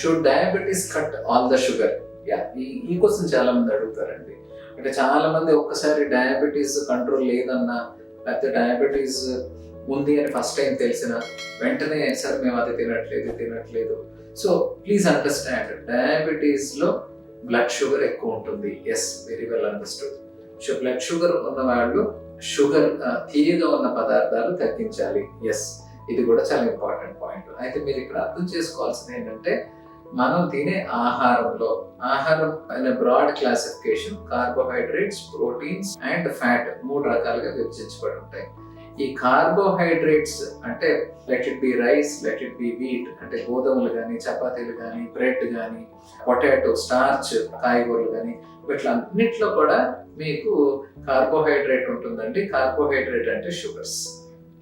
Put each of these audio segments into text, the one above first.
Should diabetes cut all the sugar yeah ఈ ఈ question చాలా మంది అడుగుతారండి. అంటే చాలా మంది ఒక్కసారి డయాబెటీస్ కంట్రోల్ లేదన్నా లేకపోతే డయాబెటీస్ ఉంది అని ఫస్ట్ టైం తెలిసిన వెంటనే సార్ మేము అది తినట్లేదు తినట్లేదు. సో ప్లీజ్ అండర్స్టాండ్ డయాబెటీస్లో బ్లడ్ షుగర్ ఎక్కువ ఉంటుంది. Yes very well understood so blood sugar ఉన్న వాళ్ళు షుగర్ తీయగా ఉన్న పదార్థాలు తగ్గించాలి. ఎస్ ఇది కూడా చాలా ఇంపార్టెంట్ పాయింట్ అయితే మీరు ఇక్కడ అర్థం చేసుకోవాల్సింది ఏంటంటే మనం తినే ఆహారంలో ఆహారం అనే broad classification carbohydrates proteins and fat మూడు రకాలుగా విభజించబడి ఉంటాయి ఈ కార్బోహైడ్రేట్స్ అంటే let it be rice let it be wheat అంటే గోధుమలు కానీ చపాతీలు కానీ బ్రెడ్ కానీ పొటాటో స్టార్చ్ కాయగూరలు కానీ వీటిలో అన్నిట్లో కూడా మీకు కార్బోహైడ్రేట్ ఉంటుందండి. కార్బోహైడ్రేట్ అంటే షుగర్స్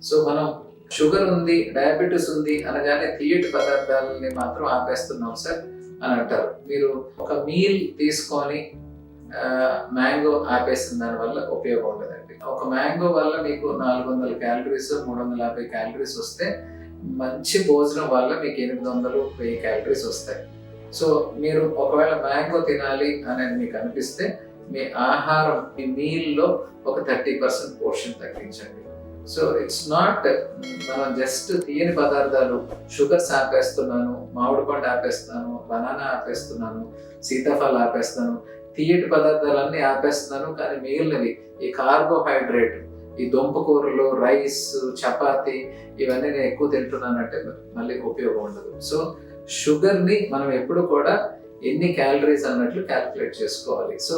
సో మనం షుగర్ ఉంది డయాబెటీస్ ఉంది అనగానే తీయటి పదార్థాలని మాత్రం ఆపేస్తున్నాం సార్ అని అంటారు. మీరు ఒక మీల్ తీసుకొని మ్యాంగో ఆపేసిన దాని వల్ల ఉపయోగం ఉండదండి. ఒక మ్యాంగో వల్ల మీకు నాలుగు వందల క్యాలరీస్ మూడు వందల యాభై క్యాలరీస్ వస్తే మంచి భోజనం వల్ల మీకు ఎనిమిది వందలు వెయ్యి క్యాలరీస్ వస్తాయి. సో మీరు ఒకవేళ మ్యాంగో తినాలి అనేది మీకు అనిపిస్తే మీ ఆహారం మీ మీల్లో ఒక థర్టీ పర్సెంట్ పోర్షన్ తగ్గించండి. సో ఇట్స్ నాట్ మనం జస్ట్ తీయని పదార్థాలు షుగర్స్ ఆపేస్తున్నాను మామిడి పండు ఆపేస్తున్నాను బనానా ఆపేస్తున్నాను సీతాఫలం ఆపేస్తున్నాను. తీయటి పదార్థాలన్నీ ఆపేస్తున్నాను కానీ మిగిలినవి ఈ కార్బోహైడ్రేట్ ఈ దుంపకూరలు రైస్ చపాతి ఇవన్నీ నేను ఎక్కువ తింటున్నానంటే మళ్ళీ ఉపయోగం ఉండదు. సో షుగర్ని మనం ఎప్పుడు కూడా ఎన్ని క్యాలరీస్ అన్నట్లు క్యాల్కులేట్ చేసుకోవాలి. So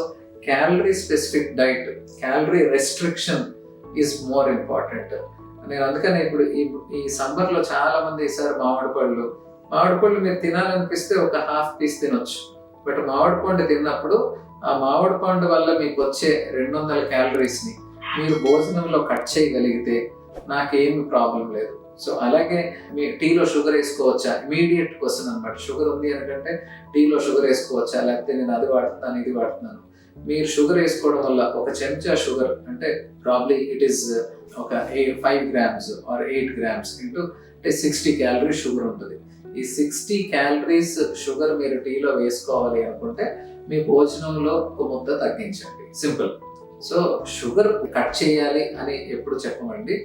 calorie specific diet calorie restriction is more important నేను అందుకని ఇప్పుడు ఈ ఈ సమ్మర్లో చాలా మంది సార్ మామిడి పళ్ళు మామిడి పళ్ళు మీరు తినాలనిపిస్తే ఒక హాఫ్ పీస్ తినొచ్చు. బట్ మామిడి పండు తిన్నప్పుడు ఆ మామిడి పండు వల్ల మీకు వచ్చే రెండు వందల క్యాలరీస్ని మీరు భోజనంలో కట్ చేయగలిగితే నాకేమి ప్రాబ్లం లేదు. సో అలాగే మీ టీలో షుగర్ వేసుకోవచ్చా? ఇమీడియట్ క్వశ్చన్ అనమాట షుగర్ ఉంది ఎందుకంటే టీలో షుగర్ వేసుకోవచ్చా? లేకపోతే నేను అది వాడుతున్నాను ఇది వాడుతున్నాను. మీరు షుగర్ వేసుకోవడం వల్ల ఒక చెంచా షుగర్ అంటే ప్రాబ్లీ ఇట్ ఈస్ ఒక five grams or eight grams into అంటే సిక్స్టీ క్యాలరీస్ షుగర్ ఉంటుంది. ఈ సిక్స్టీ క్యాలరీస్ షుగర్ మీరు టీలో వేసుకోవాలి అనుకుంటే మీ భోజనంలో ఒక ముద్ద తగ్గించండి. సింపుల్ సో షుగర్ కట్ చేయాలి అని ఎప్పుడు చెప్పమండి.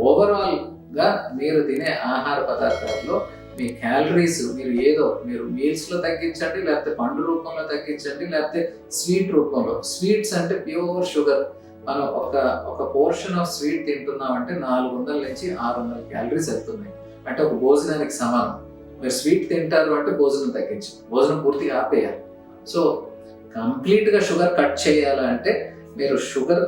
ఓవరాల్గా మీరు తినే ఆహార పదార్థాల్లో మీ క్యాలరీస్ మీరు ఏదో మీరు మీల్స్లో తగ్గించండి లేకపోతే పండు రూపంలో తగ్గించండి లేకపోతే స్వీట్ రూపంలో. స్వీట్స్ అంటే ప్యూర్ షుగర్ మనం ఒక ఒక పోర్షన్ ఆఫ్ స్వీట్ తింటున్నాం అంటే నాలుగు వందల నుంచి ఆరు వందల క్యాలరీస్ వెళ్తున్నాయి. అంటే ఒక భోజనానికి సమానం. మీరు స్వీట్ తింటారు అంటే భోజనం తగ్గించి. భోజనం పూర్తిగా ఆపేయాలి. సో కంప్లీట్గా షుగర్ కట్ చేయాలంటే మీరు షుగర్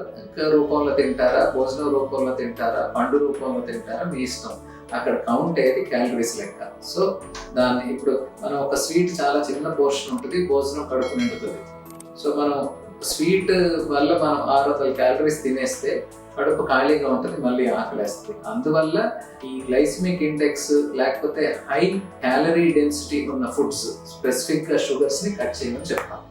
రూపంలో తింటారా భోజనం రూపంలో తింటారా పండు రూపంలో తింటారా మీ ఇష్టం. అక్కడ కౌంట్ అయ్యేది క్యాలరీస్ లెక్క. సో దాన్ని ఇప్పుడు మనం ఒక స్వీట్ చాలా చిన్న పోర్షన్ ఉంటుంది భోజనం కడుపు నిండుతుంది. సో మనం స్వీట్ వల్ల మనం ఆరు వందల క్యాలరీస్ తినేస్తే కడుపు ఖాళీగా ఉంటుంది మళ్ళీ ఆకలేస్తుంది. అందువల్ల ఈ గ్లైసిమిక్ ఇండెక్స్ లేకపోతే హై క్యాలరీ డెన్సిటీ ఉన్న ఫుడ్స్ స్పెసిఫిక్గా షుగర్స్ని కట్ చేయమని చెప్తాం